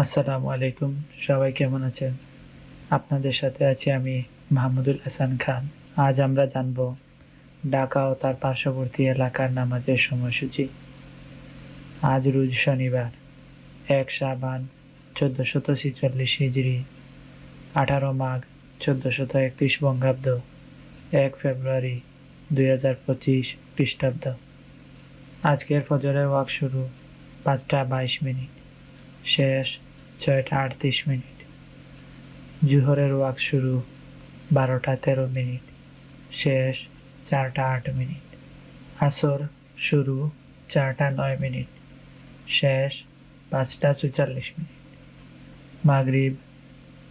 আসসালামু আলাইকুম। সবাই কেমন আছেন? আপনাদের সাথে আছি আমি মাহমুদুল হাসান খান। আজ আমরা জানব ঢাকা ও তার পার্শ্ববর্তী এলাকার নামাজের সময়সূচি। আজ রোজ শনিবার, এক সাবান চোদ্দোশত ছিচল্লিশ হিজড়ি আঠারো মাঘ চোদ্দোশত একত্রিশ বঙ্গাব্দ, এক ফেব্রুয়ারি দুই হাজার পঁচিশ খ্রিস্টাব্দ। আজকের ফজরের ওয়াক শুরু পাঁচটা বাইশ মিনিট। শেষ ছয়টা আটত্রিশ মিনিট। জুহরের ওয়াক শুরু বারোটা তেরো মিনিট, শেষ চারটা আট মিনিট। আসর শুরু চারটা নয় মিনিট, শেষ পাঁচটা চুচাল্লিশ মিনিট। মাগরিব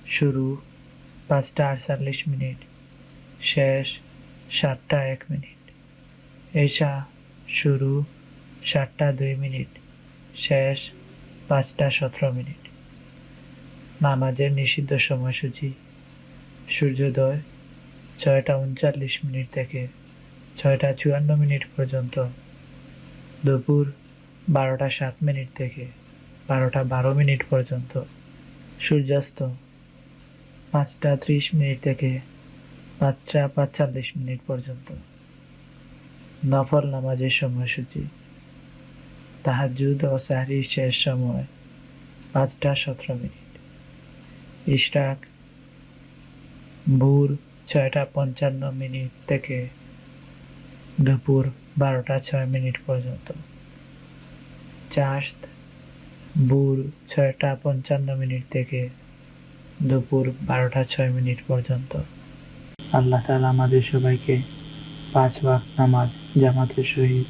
শুরু পাঁচটা আটচল্লিশ মিনিট, শেষ সাতটা এক মিনিট। এশা শুরু সাতটা দুই মিনিট, শেষ পাঁচটা সতেরো মিনিট। নামাজের নিষিদ্ধ সময়সূচি, সূর্যোদয়, ছয়টা উনচল্লিশ মিনিট থেকে ছয়টা চুয়ান্ন মিনিট পর্যন্ত, দুপুর বারোটা সাত মিনিট থেকে বারোটা বারো মিনিট পর্যন্ত, সূর্যাস্ত পাঁচটা ত্রিশ মিনিট থেকে পাঁচটা পাঁচচল্লিশ মিনিট পর্যন্ত। নফল নামাজের সময়সূচি। তাহাজুদ ও সাহরির শেষ সময়, পাঁচটা সতেরো মিনিট। ইশরাক, ভোর ছয়টা পঞ্চান্ন মিনিট থেকে দুপুর বারোটা ছয় মিনিট পর্যন্ত। চাষত, ভোর ছয়টা পঞ্চান্ন মিনিট থেকে দুপুর বারোটা ছয় মিনিট পর্যন্ত। আল্লাহ তালা আমাদের সবাইকে পাঁচ ওয়াক্ত নামাজ জামাতের সহিত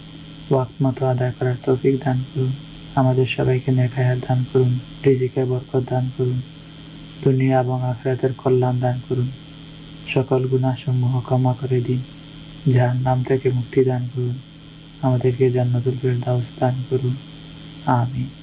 ওয়াক্ত মতো আদায় করার তৌফিক দান করুন। আমাদের সবাইকে নেখায়াত দান করুন রিজিকে বরকত দান করুন, দুনিয়া এবং আখরাতের কল্যাণ দান করুন। সকল গুণাসমূহ ক্ষমা করে দিন, যার নাম থেকে মুক্তি দান করুন। আমাদেরকে জান্নাতুল ফেরদাউস দান করুন। আমিন।